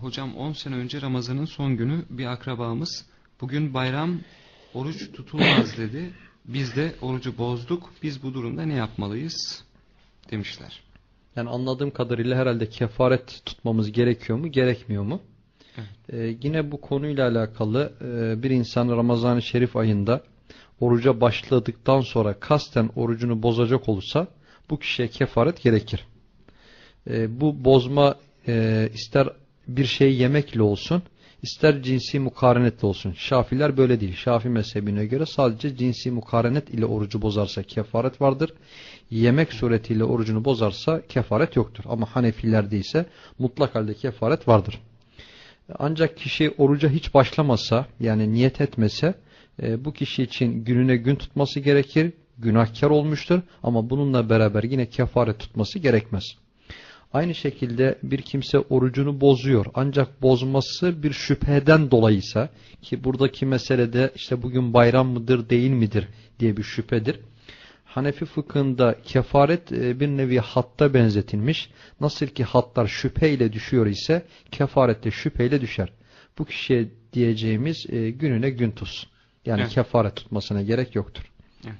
hocam 10 sene önce Ramazan'ın son günü bir akrabamız bugün bayram oruç tutulmaz dedi. Biz de orucu bozduk. Biz bu durumda ne yapmalıyız demişler. Yani anladığım kadarıyla herhalde kefaret tutmamız gerekiyor mu, gerekmiyor mu? Evet. Ee, yine bu konuyla alakalı e, bir insan Ramazan-ı Şerif ayında oruca başladıktan sonra kasten orucunu bozacak olursa bu kişiye kefaret gerekir. Ee, bu bozma e, ister bir şey yemekle olsun, ister cinsi mukarenetle olsun. Şafiler böyle değil. Şafi mezhebine göre sadece cinsi mukarenet ile orucu bozarsa kefaret vardır. Yemek suretiyle orucunu bozarsa kefaret yoktur. Ama Hanefilerde ise mutlak halde kefaret vardır. Ancak kişi oruca hiç başlamasa yani niyet etmese e, bu kişi için gününe gün tutması gerekir. Günahkar olmuştur ama bununla beraber yine kefaret tutması gerekmez. Aynı şekilde bir kimse orucunu bozuyor ancak bozması bir şüpheden dolayıysa ki buradaki meselede işte bugün bayram mıdır değil midir diye bir şüphedir. Hanefi fıkhında kefaret e, bir nevi hatta benzetilmiş. Nasıl ki hatlar şüpheyle düşüyor ise kefaret de şüpheyle düşer. Bu kişiye diyeceğimiz e, gününe gün tutsun. Yani Evet. kefaret tutmasına gerek yoktur. Evet.